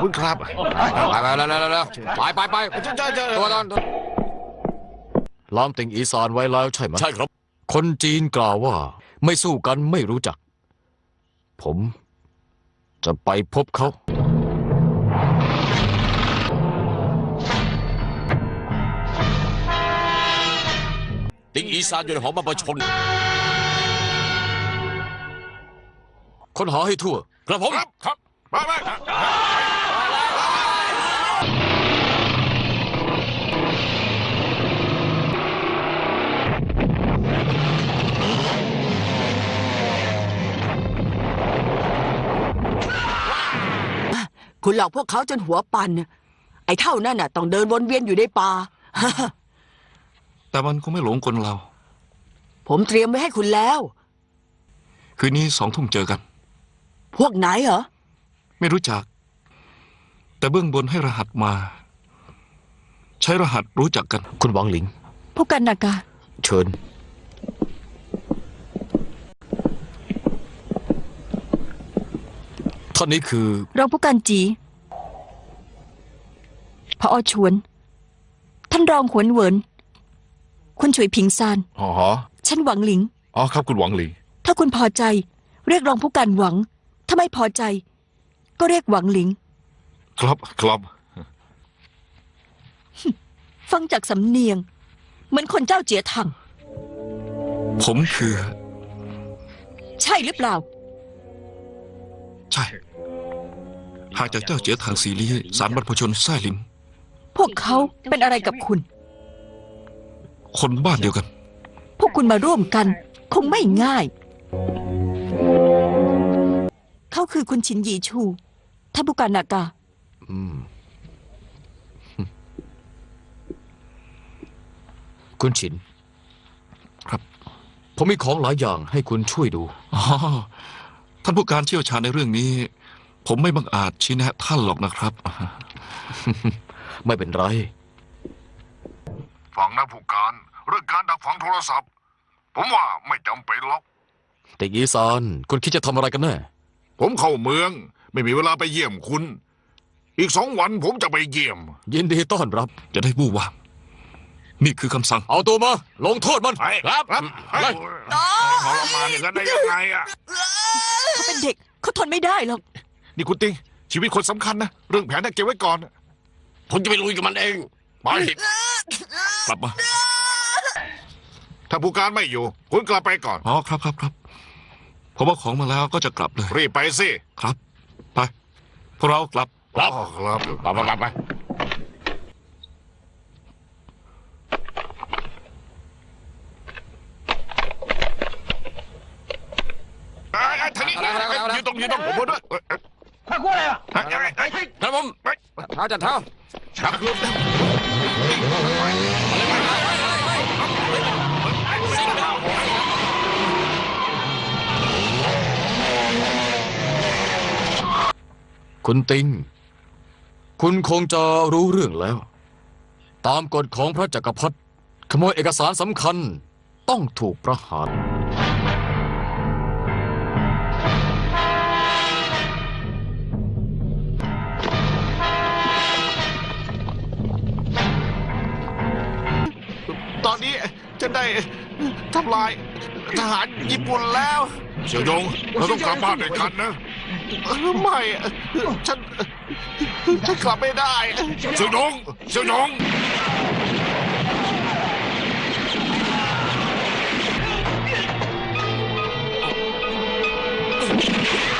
ขอบคุณครับ ไปไปแล้วแล้วแล้วไปไปไปเจ้าเจ้าเจ้าตัวตอนล้อมติงอีสานไว้แล้วใช่ไหมใช่ครับ คนจีนกล่าวว่า ไม่สู้กันไม่รู้จัก ผม จะไปพบเขาติงอีสานอยู่ในหอมาประชนค้นหาให้ทั่วครับผม ครับ ครับมาไป คุณหลอกพวกเขาจนหัวปันน่ะไอ้เท่านั่นน่ะ ต้องเดินวนเวียนอยู่ในป่า แต่มันคงไม่หลงกลเรา ผมเตรียมไว้ให้คุณแล้ว คืนนี้สองทุ่มเจอกัน พวกไหนเหรอ ไม่รู้จัก แต่เบื้องบนให้รหัสมา ใช้รหัสรู้จักกัน คุณหวังหลิงพบกันนากาเชิญ ท่านนี้คือ รองผู้การจี พออชวน ท่านรองหวนเหวิน คุณช่วยพิงซาน อ๋อฉันหวังหลิง อ๋อครับคุณหวังหลีถ้าคุณพอใจ เรียกรองผู้การหวัง ถ้าไม่พอใจ ก็เรียกหวังหลิง ครับครับ ฟังจากสำเนียง เหมือนคนเจ้าเจียถัง ผมคือ ใช่หรือเปล่า ใช่ หากจากเจ้าเจียทางสีลี้สารบรรพชนแซ่ลิน พวกเขาเป็นอะไรกับคุณ คนบ้านเดียวกัน พวกคุณมาร่วมกัน คงไม่ง่าย เขาคือคุณชินหยีชูท่านผู้การนากา อืม คุณฉิน ครับ ผมมีของหลายอย่างให้คุณช่วยดู อ๋อ ท่านผู้การเชี่ยวชาญในเรื่องนี้ ผมไม่บังอาจชี้แนะท่านหรอกนะครับ ไม่เป็นไร ฟังนะผู้การ เรื่องการดักฝังโทรศัพท์ ผมว่าไม่จำเป็นหรอกแต่อีสานคุณคิดจะทำอะไรกันแน่ ผมเข้าเมือง ไม่มีเวลาไปเยี่ยมคุณ อีกสองวันผมจะไปเยี่ยม ยินดีต้อนรับ จะได้บู้ว่าบนี่คือคำสั่ง เอาตัวมา ลงโทษมัน ครับ ครับทรมานอย่างนั้นได้ยังไงอะเขาเป็นเด็กเขาทนไม่ได้หรอกนี่คุณติงชีวิตคนสำคัญนะ เรื่องแผนน่ะเก็บไว้ก่อน ผมจะไปลุยกับมันเอง ไป กลับมา ถ้าผู้การไม่อยู่ คุณกลับไปก่อน อ๋อครับครับครับผมเอาของมาแล้วก็จะกลับเลยรีบไปสิ ครับ ไปพวกเรากลับ ครับ อ๋อครับ ไปไปไปไป อ้ยทางนี้เอาละเอาละเอาละ ยืนมุ่ะเท้าจันเท้าคุณติง คุณคงจะรู้เรื่องแล้ว ตามกฎของพระจักรพรรดิขโมยเอกสารสำคัญ ต้องถูกประหาร ทำลายทหารญี่ปุ่นแล้ว เสี่ยวยงเราต้องกลับบ้านด้วยกันนะไม่ฉันฉันกลับไม่ได้ เสี่ยวยงเสี่ยวยงไ